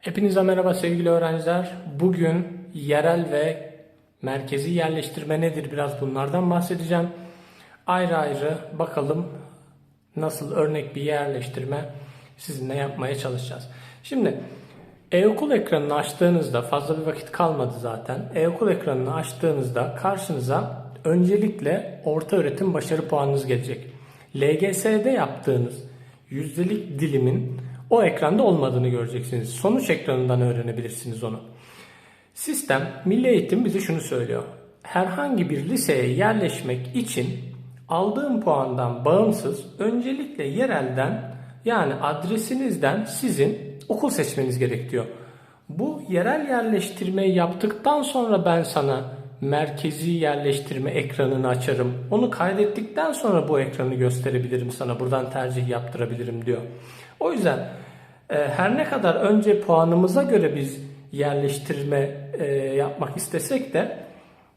Hepinize merhaba sevgili öğrenciler. Bugün yerel ve merkezi yerleştirme nedir biraz bunlardan bahsedeceğim. Ayrı ayrı bakalım nasıl örnek bir yerleştirme sizinle yapmaya çalışacağız. Şimdi e-okul ekranını açtığınızda fazla bir vakit kalmadı zaten. E-okul ekranını açtığınızda karşınıza öncelikle orta öğretim başarı puanınız gelecek. LGS'de yaptığınız yüzdelik dilimin o ekranda olmadığını göreceksiniz. Sonuç ekranından öğrenebilirsiniz onu. Sistem, Milli Eğitim bize şunu söylüyor. Herhangi bir liseye yerleşmek için aldığım puandan bağımsız öncelikle yerelden yani adresinizden sizin okul seçmeniz gerekiyor. Bu yerel yerleştirmeyi yaptıktan sonra ben sana merkezi yerleştirme ekranını açarım. Onu kaydettikten sonra bu ekranı gösterebilirim sana. Buradan tercih yaptırabilirim diyor. O yüzden e, her ne kadar önce puanımıza göre biz yerleştirme e, yapmak istesek de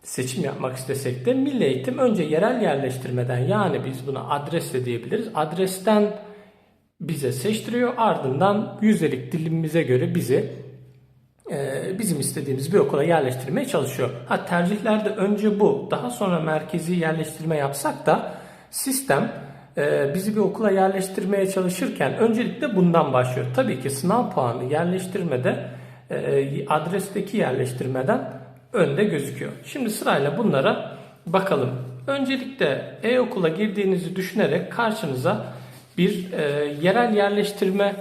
seçim yapmak istesek de Milli Eğitim önce yerel yerleştirmeden yani biz buna adres de diyebiliriz. Adresten bize seçtiriyor. Ardından yüzdelik dilimimize göre bizi e, bizim istediğimiz bir okula yerleştirmeye çalışıyor. Ha tercihlerde önce bu, daha sonra merkezi yerleştirme yapsak da sistem bizi bir okula yerleştirmeye çalışırken öncelikle bundan başlıyor. Tabii ki sınav puanı yerleştirmede e, adresteki yerleştirmeden önde gözüküyor. Şimdi sırayla bunlara bakalım. Öncelikle e-okula girdiğinizi düşünerek karşınıza bir e, yerel yerleştirme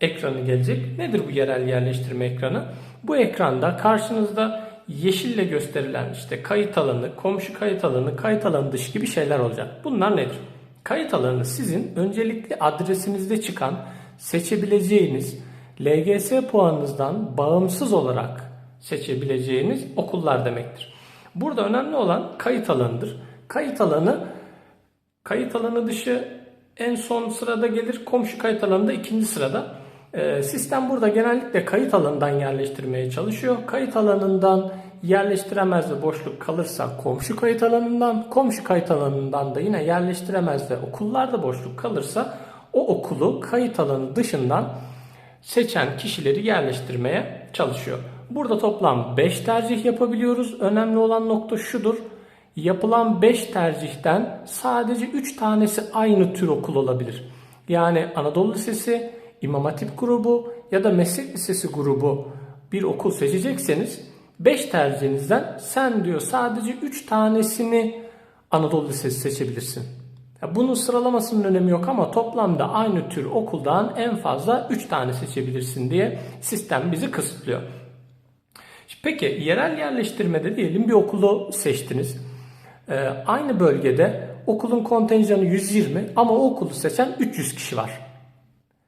ekranı gelecek. Nedir bu yerel yerleştirme ekranı? Bu ekranda karşınızda yeşille gösterilen işte kayıt alanı, komşu kayıt alanı, kayıt alanı dışı gibi şeyler olacak. Bunlar nedir? Kayıt alanı sizin öncelikle adresinizde çıkan seçebileceğiniz LGS puanınızdan bağımsız olarak seçebileceğiniz okullar demektir. Burada önemli olan kayıt alanıdır. Kayıt alanı kayıt alanı dışı en son sırada gelir. Komşu kayıt alanı da ikinci sırada. Ee, sistem burada genellikle kayıt alanından yerleştirmeye çalışıyor. Kayıt alanından yerleştiremez de boşluk kalırsa komşu kayıt alanından, komşu kayıt alanından da yine yerleştiremez de okullarda boşluk kalırsa o okulu kayıt alanı dışından seçen kişileri yerleştirmeye çalışıyor. Burada toplam 5 tercih yapabiliyoruz. Önemli olan nokta şudur. Yapılan 5 tercihten sadece 3 tanesi aynı tür okul olabilir. Yani Anadolu Lisesi, İmam Hatip grubu ya da Meslek Lisesi grubu bir okul seçecekseniz 5 tercihinizden sen diyor sadece 3 tanesini Anadolu Lisesi seçebilirsin. Bunun sıralamasının önemi yok ama toplamda aynı tür okuldan en fazla 3 tane seçebilirsin diye sistem bizi kısıtlıyor. Peki yerel yerleştirmede diyelim bir okulu seçtiniz. Ee, aynı bölgede okulun kontenjanı 120 ama o okulu seçen 300 kişi var.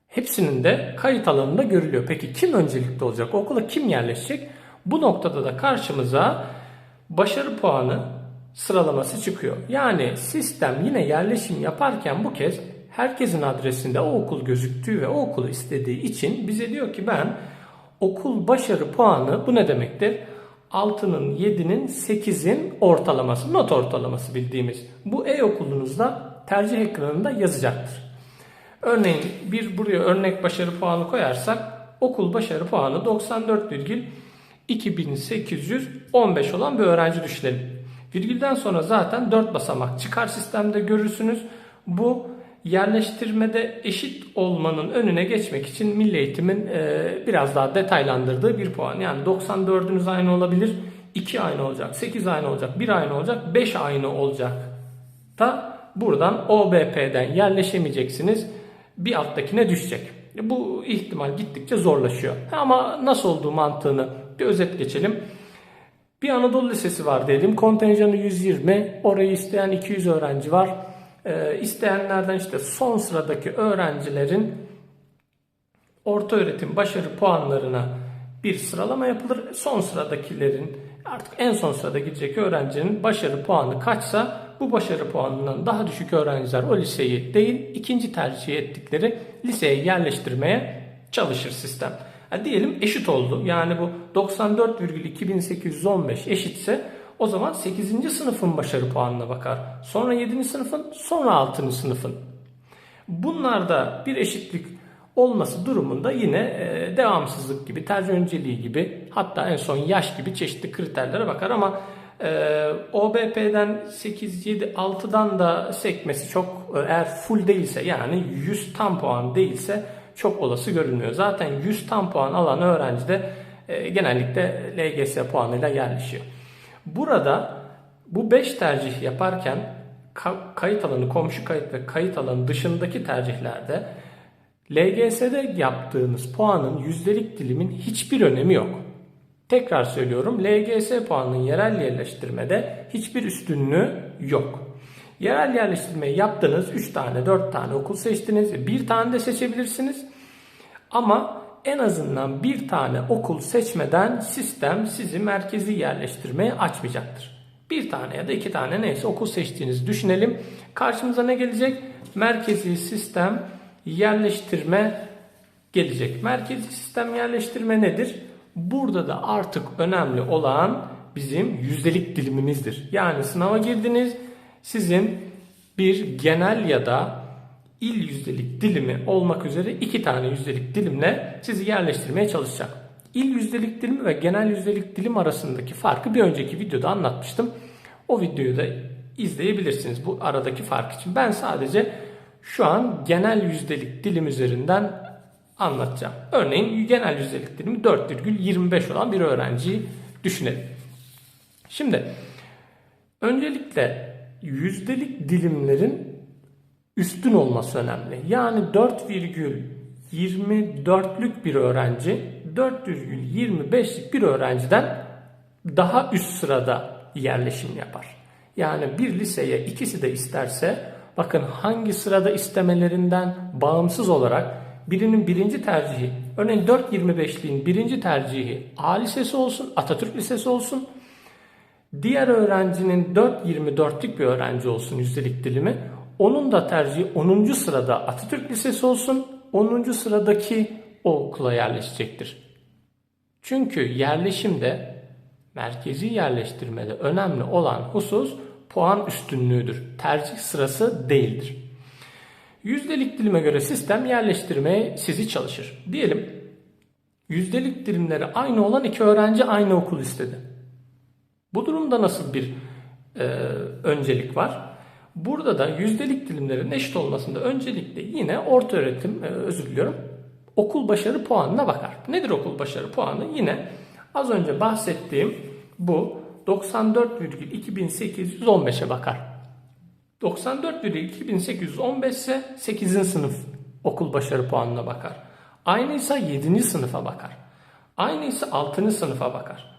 Hepsinin de kayıt alanında görülüyor. Peki kim öncelikli olacak? Okula kim yerleşecek? Bu noktada da karşımıza başarı puanı sıralaması çıkıyor. Yani sistem yine yerleşim yaparken bu kez herkesin adresinde o okul gözüktüğü ve o okulu istediği için bize diyor ki ben okul başarı puanı bu ne demektir? 6'nın, 7'nin, 8'in ortalaması, not ortalaması bildiğimiz. Bu e-okulunuzda tercih ekranında yazacaktır. Örneğin bir buraya örnek başarı puanı koyarsak okul başarı puanı 94,2815 olan bir öğrenci düşünelim. Virgülden sonra zaten 4 basamak çıkar sistemde görürsünüz. Bu yerleştirmede eşit olmanın önüne geçmek için Milli Eğitim'in e, biraz daha detaylandırdığı bir puan. Yani 94'ünüz aynı olabilir, 2 aynı olacak, 8 aynı olacak, 1 aynı olacak, 5 aynı olacak. Da buradan OBP'den yerleşemeyeceksiniz. Bir alttakine düşecek. Bu ihtimal gittikçe zorlaşıyor. Ama nasıl olduğu mantığını bir özet geçelim. Bir Anadolu Lisesi var dedim. Kontenjanı 120. Orayı isteyen 200 öğrenci var. Ee, isteyenlerden işte son sıradaki öğrencilerin orta öğretim başarı puanlarına bir sıralama yapılır. Son sıradakilerin artık en son sırada gidecek öğrencinin başarı puanı kaçsa bu başarı puanından daha düşük öğrenciler o liseyi değil ikinci tercih ettikleri liseye yerleştirmeye çalışır sistem. Yani diyelim eşit oldu. Yani bu 94,2815 eşitse o zaman 8. sınıfın başarı puanına bakar. Sonra 7. sınıfın, sonra 6. sınıfın. Bunlarda bir eşitlik olması durumunda yine e, devamsızlık gibi, tercih önceliği gibi hatta en son yaş gibi çeşitli kriterlere bakar ama e, OBP'den 8, 7, 6'dan da sekmesi çok e, eğer full değilse yani 100 tam puan değilse çok olası görünmüyor. Zaten 100 tam puan alan öğrenci de e, genellikle LGS puanıyla yerleşiyor. Burada bu 5 tercih yaparken kayıt alanı, komşu kayıt ve kayıt alanı dışındaki tercihlerde LGS'de yaptığınız puanın yüzdelik dilimin hiçbir önemi yok. Tekrar söylüyorum LGS puanının yerel yerleştirmede hiçbir üstünlüğü yok. Yerel yerleştirmeyi yaptınız 3 tane 4 tane okul seçtiniz bir tane de seçebilirsiniz. Ama en azından bir tane okul seçmeden sistem sizi merkezi yerleştirmeye açmayacaktır. Bir tane ya da iki tane neyse okul seçtiğinizi düşünelim. Karşımıza ne gelecek? Merkezi sistem yerleştirme gelecek. Merkezi sistem yerleştirme nedir? Burada da artık önemli olan bizim yüzdelik dilimimizdir. Yani sınava girdiniz sizin bir genel ya da il yüzdelik dilimi olmak üzere iki tane yüzdelik dilimle sizi yerleştirmeye çalışacak. İl yüzdelik dilimi ve genel yüzdelik dilim arasındaki farkı bir önceki videoda anlatmıştım. O videoyu da izleyebilirsiniz bu aradaki fark için. Ben sadece şu an genel yüzdelik dilim üzerinden anlatacağım. Örneğin genel yüzdelik dilimi 4,25 olan bir öğrenciyi düşünelim. Şimdi öncelikle yüzdelik dilimlerin üstün olması önemli. Yani 4,24'lük bir öğrenci 4,25'lik bir öğrenciden daha üst sırada yerleşim yapar. Yani bir liseye ikisi de isterse bakın hangi sırada istemelerinden bağımsız olarak birinin birinci tercihi örneğin 4.25'liğin birinci tercihi A Lisesi olsun Atatürk Lisesi olsun diğer öğrencinin 4.24'lük bir öğrenci olsun yüzdelik dilimi onun da tercihi 10. sırada Atatürk Lisesi olsun 10. sıradaki o okula yerleşecektir. Çünkü yerleşimde merkezi yerleştirmede önemli olan husus puan üstünlüğüdür. Tercih sırası değildir. Yüzdelik dilime göre sistem yerleştirmeye sizi çalışır. Diyelim yüzdelik dilimleri aynı olan iki öğrenci aynı okul istedi. Bu durumda nasıl bir e, öncelik var? Burada da yüzdelik dilimlerin eşit olmasında öncelikle yine orta öğretim, e, özür diliyorum, okul başarı puanına bakar. Nedir okul başarı puanı? Yine az önce bahsettiğim bu 94,2815'e bakar. 94,2815 ise 8. sınıf okul başarı puanına bakar. Aynıysa 7. sınıfa bakar. Aynıysa 6. sınıfa bakar.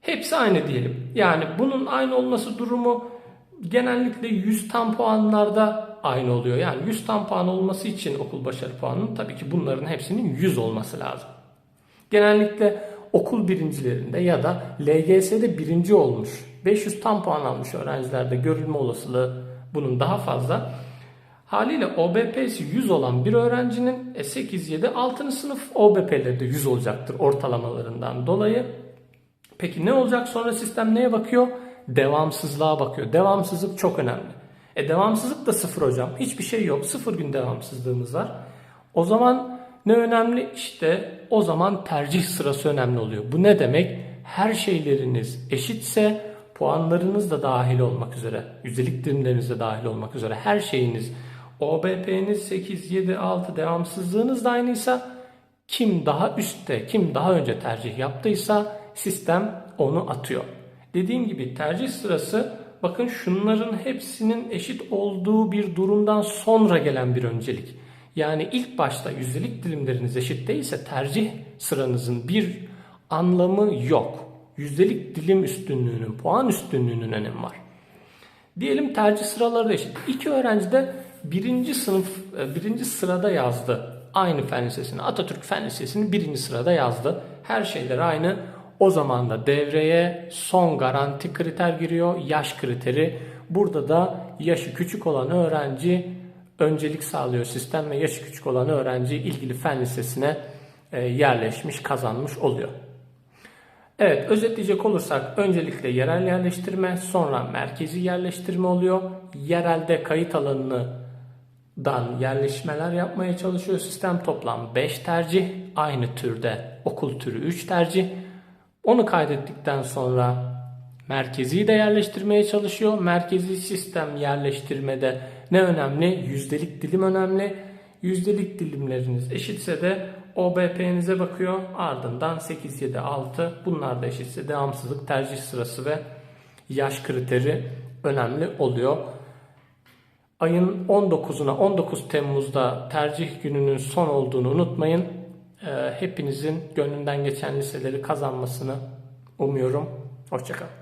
Hepsi aynı diyelim. Yani bunun aynı olması durumu genellikle 100 tam puanlarda aynı oluyor. Yani 100 tam puan olması için okul başarı puanının tabii ki bunların hepsinin 100 olması lazım. Genellikle okul birincilerinde ya da LGS'de birinci olmuş 500 tam puan almış öğrencilerde görülme olasılığı bunun daha fazla. Haliyle OBP'si 100 olan bir öğrencinin 8, 7, 6. sınıf OBP'leri de 100 olacaktır ortalamalarından dolayı. Peki ne olacak sonra sistem neye bakıyor? Devamsızlığa bakıyor. Devamsızlık çok önemli. E devamsızlık da sıfır hocam. Hiçbir şey yok. Sıfır gün devamsızlığımız var. O zaman ne önemli? İşte o zaman tercih sırası önemli oluyor. Bu ne demek? Her şeyleriniz eşitse puanlarınız da dahil olmak üzere, yüzdelik dilimleriniz de dahil olmak üzere her şeyiniz OBP'niz 8, 7, 6 devamsızlığınız da aynıysa kim daha üstte, kim daha önce tercih yaptıysa sistem onu atıyor. Dediğim gibi tercih sırası bakın şunların hepsinin eşit olduğu bir durumdan sonra gelen bir öncelik. Yani ilk başta yüzdelik dilimleriniz eşit değilse tercih sıranızın bir anlamı yok. Yüzdelik dilim üstünlüğünün, puan üstünlüğünün önemi var. Diyelim tercih sıraları da eşit. İki öğrenci de birinci sınıf, e, birinci sırada yazdı. Aynı fen lisesini, Atatürk Fen Lisesi'ni birinci sırada yazdı. Her şeyler aynı. O zaman da devreye son garanti kriter giriyor. Yaş kriteri. Burada da yaşı küçük olan öğrenci öncelik sağlıyor sistem ve yaşı küçük olan öğrenci ilgili fen lisesine e, yerleşmiş, kazanmış oluyor. Evet, özetleyecek olursak öncelikle yerel yerleştirme, sonra merkezi yerleştirme oluyor. Yerelde kayıt alanını dan yerleşmeler yapmaya çalışıyor sistem. Toplam 5 tercih. Aynı türde okul türü 3 tercih. Onu kaydettikten sonra merkezi de yerleştirmeye çalışıyor. Merkezi sistem yerleştirmede ne önemli? Yüzdelik dilim önemli. Yüzdelik dilimleriniz eşitse de OBP'nize bakıyor. Ardından 8, 7, 6 bunlar da eşitse devamsızlık tercih sırası ve yaş kriteri önemli oluyor. Ayın 19'una 19 Temmuz'da tercih gününün son olduğunu unutmayın. Ee, Hepinizin gönlünden geçen liseleri kazanmasını umuyorum. Hoşçakalın.